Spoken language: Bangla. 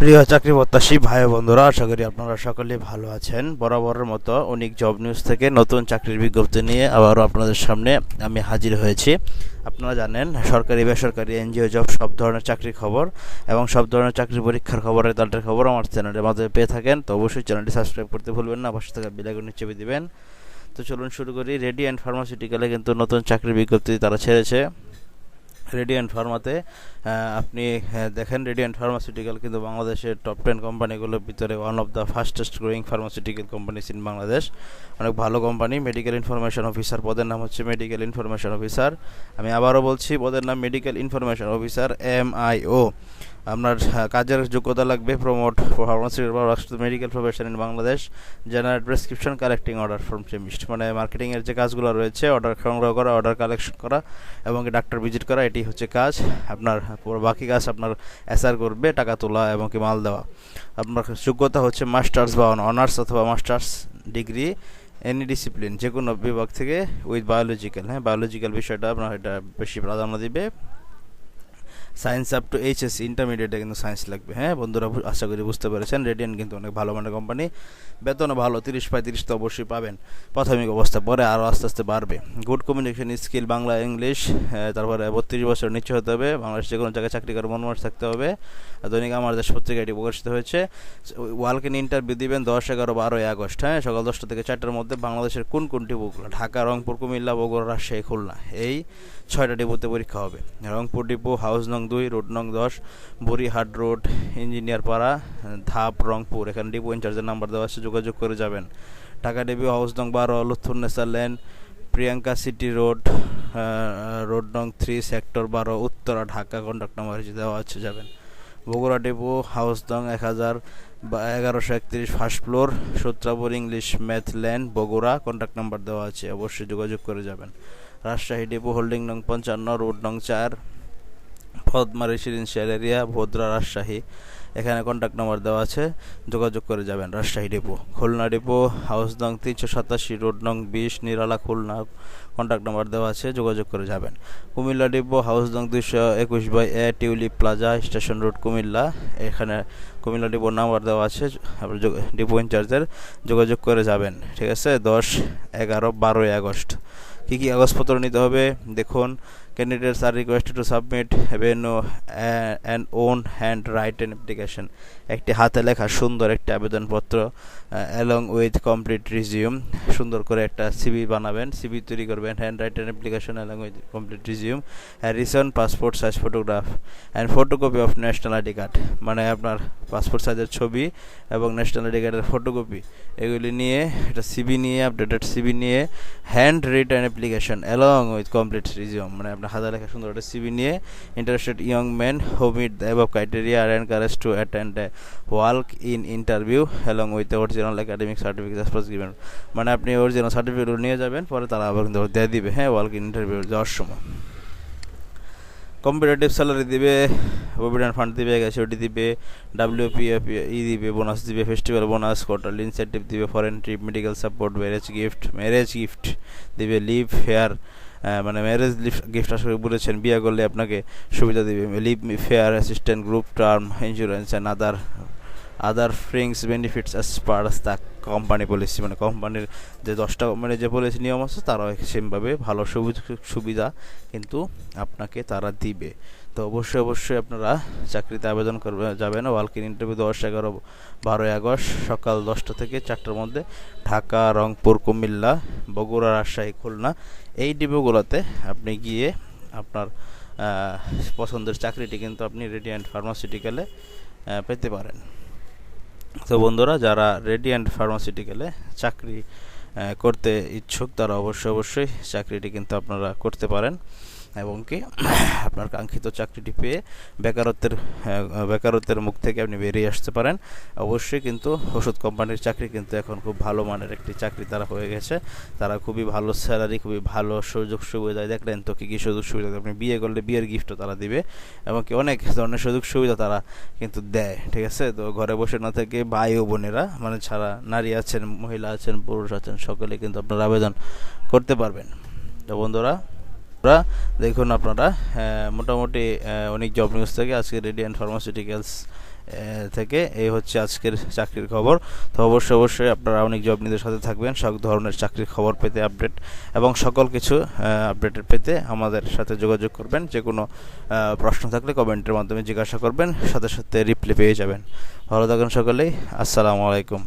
প্রিয় চাকরি প্রত্যাশী ভাই বন্ধুরা, আশা করি আপনারা সকলে ভালো আছেন। বরাবরের মতো অনেক জব নিউজ থেকে নতুন চাকরির বিজ্ঞপ্তি নিয়ে আবারও আপনাদের সামনে আমি হাজির হয়েছি। আপনারা জানেন, সরকারি, বেসরকারি, এনজিও, জব সব ধরনের চাকরির খবর এবং সব ধরনের চাকরি পরীক্ষার খবর, রেজাল্টের খবর আমার চ্যানেলের মাধ্যমে পেয়ে থাকেন। তো অবশ্যই চ্যানেলটি সাবস্ক্রাইব করতে ভুলবেন না, পাশে থাকা বেলাগুনি চেপে দিবেন। তো চলুন শুরু করি। রেডি অ্যান্ড ফার্মাসিউটিক্যালে কিন্তু নতুন চাকরির বিজ্ঞপ্তি তারা ছেড়েছে। রেডিয়ান্ট ফার্মাতে আপনি দেখেন রেডিয়ান্ট ফার্মাসিউটিক্যাল কিন্তু বাংলাদেশের টপ টেন কোম্পানিগুলোর ভিতরে one of the fastest growing pharmaceutical companies in Bangladesh অনেক ভালো কোম্পানি মেডিকেল ইনফরমেশন অফিসার পদের নাম হচ্ছে মেডিকেল ইনফরমেশন অফিসার আমি আবারও বলছি, পদের নাম medical information officer M I O আপনার কাজের যোগ্যতা লাগবে promote pharmaceutical medical profession in Bangladesh generate prescription collecting order from chemist মানে মার্কেটিংয়ের যে কাজগুলো রয়েছে অর্ডার সংগ্রহ করা অর্ডার কালেকশন করা এবং ডাক্তার ভিজিট করা এটি হচ্ছে কাজ। আপনার বাকি কাজ আপনার এসআর করবে, টাকা তোলা এবং কি মাল দেওয়া। আপনার যোগ্যতা হচ্ছে মাস্টার্স বা অনার্স অথবা মাস্টার্স ডিগ্রি এনি ডিসিপ্লিন যে কোনো বিভাগ থেকে উইথ বায়োলজিক্যাল হ্যাঁ বায়োলজিক্যাল বিষয়টা আপনার এটা বেশি প্রাধান্য দিবে। সায়েন্স আপ টু এইচএস ইন্টারমিডিয়েটে কিন্তু সায়েন্স লাগবে। হ্যাঁ বন্ধুরা আশা করি বুঝতে পেরেছেন। রেডিয়ান কিন্তু অনেক ভালো মানের কোম্পানি বেতনও ভালো, তিরিশ পঁয়ত্রিশ তো অবশ্যই পাবেন। প্রাথমিক অবস্থা পরে আরও আস্তে আস্তে বাড়বে। Good communication skill Bangla English তারপরে বত্রিশ বছর নিচে হতে হবে। বাংলাদেশ যে কোনো জায়গায় চাকরি করে মনোমাস থাকতে হবে। দৈনিক আমার দেশ পত্রিকা এটি প্রকাশিত হয়েছে। ওয়ালকিন ইন্টারভিউ দিবেন দশ, এগারো, বারোই আগস্ট। হ্যাঁ সকাল দশটা থেকে চারটার মধ্যে বাংলাদেশের কোন কোন ডিপোগুলো ঢাকা, রংপুর, কুমিল্লা, বগুড়া, রাজশাহী, খুলনা। এই ছয়টা ডিপোতে পরীক্ষা হবে। রংপুর ডিপো, হাউস নং দুই, রোড নং দশ, বুড়িহাট রোড ইঞ্জিনিয়ার পাড়া ধাপ রংপুর। এখানে ডিপো ইনচার্জের নাম্বার দেওয়া আছে, যোগাযোগ করে যাবেন। ঢাকা ডিপো হাউস নং বারো Lutfunnesa lane, Priyanka city road road নং থ্রি, সেক্টর বারো, উত্তরা, ঢাকা। কন্ট্যাক্ট নাম্বার দেওয়া আছে, যাবেন। বগুড়া ডিপো হাউস নং এক হাজার এগারোশো একত্রিশ first floor, Sutrapur English math land Bogura. Contact number দেওয়া আছে, অবশ্যই যোগাযোগ করে যাবেন। রাজশাহী ডিপো হোল্ডিং নং পঞ্চান্ন, রোড নং চার। Padma residential area Bhadra Rajshahi. এখানে কন্ট্যাক্ট নাম্বার দেওয়া আছে। যোগাযোগ করে যাবেন Rajshahi depot. Khulna depot, house নং তিনশো সাতাশি, রোড নং বিশ, নিরালা, খুলনা। কন্ট্যাক্ট নাম্বার দেওয়া আছে, যোগাযোগ করে যাবেন। কুমিল্লা ডিপো, হাউস নং দুইশো একুশ by A, tulip plaza, station road, Comilla. এখানে কুমিল্লা ডিপোর নাম্বার দেওয়া আছে ডিপো ইনচার্জের। যোগাযোগ করে যাবেন, ঠিক আছে? দশ, এগারো, বারোই আগস্ট। কী কী কাগজপত্র নিতে হবে? দেখুন। Candidates are requested to submit no an own hand written application. একটি হাতে লেখা সুন্দর একটি আবেদনপত্র অ্যালং উইথ কমপ্লিট রিজিউম সুন্দর করে একটা সিবি বানাবেন সিবি তৈরি করবেন hand written application along with complete resume recent passport size photograph and photocopy of national ID card মানে আপনার পাসপোর্ট সাইজের ছবি এবং ন্যাশনাল আইডি কার্ডের ফটোকপি এগুলি নিয়ে একটা সিবি নিয়ে আপডেটেড সিবি নিয়ে hand written application along with complete resume মানে আপনার হাতে লেখা সুন্দর একটা সিবি নিয়ে interested young man who meet the above criteria are encourage to attend walk in interview along with original academic certificate suppose given মানে আপনি অরিজিনাল সার্টিফিকেট নিয়ে যাবেন, পরে তারা আবার কিন্তু দিয়ে দিবে হ্যাঁ ওয়ার্ক ইন ইন্টারভিউ যাওয়ার সময়। কম্পিটিটিভ স্যালারি দিবে প্রভিডেন্ট ফান্ড দিবে গ্যাসিউটি দিবে ডাব্লিউপিএফ ই দিবে বোনাস দিবে ফেস্টিভ্যাল বোনাস কোয়ার্টারলি ইনসেন্টিভ দিবে foreign trip medical support marriage gift marriage gift দিবে লিভ ফেয়ার মানে ম্যারেজ গিফট আসলে বলেছেন, বিয়ে করলে আপনাকে সুবিধা দেবে। Leave fare assistant group term insurance and other other fringe benefits as per the company policy মানে কোম্পানির যে দশটা মানে যে পলিসি নিয়ম আছে, তারাও সেমভাবে ভালো সুবিধা সুবিধা কিন্তু আপনাকে তারা দিবে। তো অবশ্যই অবশ্যই আপনারা চাকরিতে আবেদন করবে, যাবেন। ওয়ালকিন ইন্টারভিউ দশ এগারো বারোই আগস্ট সকাল দশটা থেকে চারটার মধ্যে ঢাকা, রংপুর, কুমিল্লা, বগুড়া, রাজশাহী, খুলনা এই ডিপোগুলোতে আপনি গিয়ে আপনার পছন্দের চাকরিটি কিন্তু আপনি রেডিয়েন্ট ফার্মাসিউটিক্যালে পেতে পারেন। তো বন্ধুরা, যারা রেডিয়েন্ট ফার্মাসিউটিক্যালে চাকরি করতে ইচ্ছুক, তারা অবশ্যই অবশ্যই চাকরিটি কিন্তু আপনারা করতে পারেন। এবং কি, আপনার কাঙ্ক্ষিত চাকরিটি পেয়ে বেকারত্বের বেকারত্বের মুখ থেকে আপনি বেরিয়ে আসতে পারেন। অবশ্যই কিন্তু ওষুধ কোম্পানির চাকরি কিন্তু এখন খুব ভালো মানের একটি চাকরি তারা হয়ে গেছে। তারা খুবই ভালো স্যালারি খুবই ভালো সুযোগ সুবিধা। দেখলেন তো কী কী সুযোগ সুবিধা? আপনি বিয়ে করলে বিয়ের গিফটও তারা দিবে এবং কি অনেক ধরনের সুযোগ সুবিধা তারা কিন্তু দেয়, ঠিক আছে? তো ঘরে বসে না থেকে ভাই ও বোনেরা মানে ছাড়া নারী আছেন, মহিলা আছেন, পুরুষ আছেন, সকলে কিন্তু আপনারা আবেদন করতে পারবেন। তো বন্ধুরা আপনারা দেখুন আপনারা মোটামুটি অনেক জব নিউজ থেকে, আজকে রেডিয়ান ফার্মাসিউটিক্যালস থেকে এই হচ্ছে আজকের চাকরির খবর। তো অবশ্যই অবশ্যই আপনারা অনেক জব নিউজের সাথে থাকবেন, সব ধরনের চাকরির খবর পেতে আপডেট এবং সকল কিছু আপডেটের পেতে আমাদের সাথে যোগাযোগ করবেন। যে কোনো প্রশ্ন থাকলে কমেন্টের মাধ্যমে জিজ্ঞাসা করবেন, সাথে সাথে রিপ্লাই পেয়ে যাবেন। ভালো থাকুন সকলেই, আসসালামু আলাইকুম।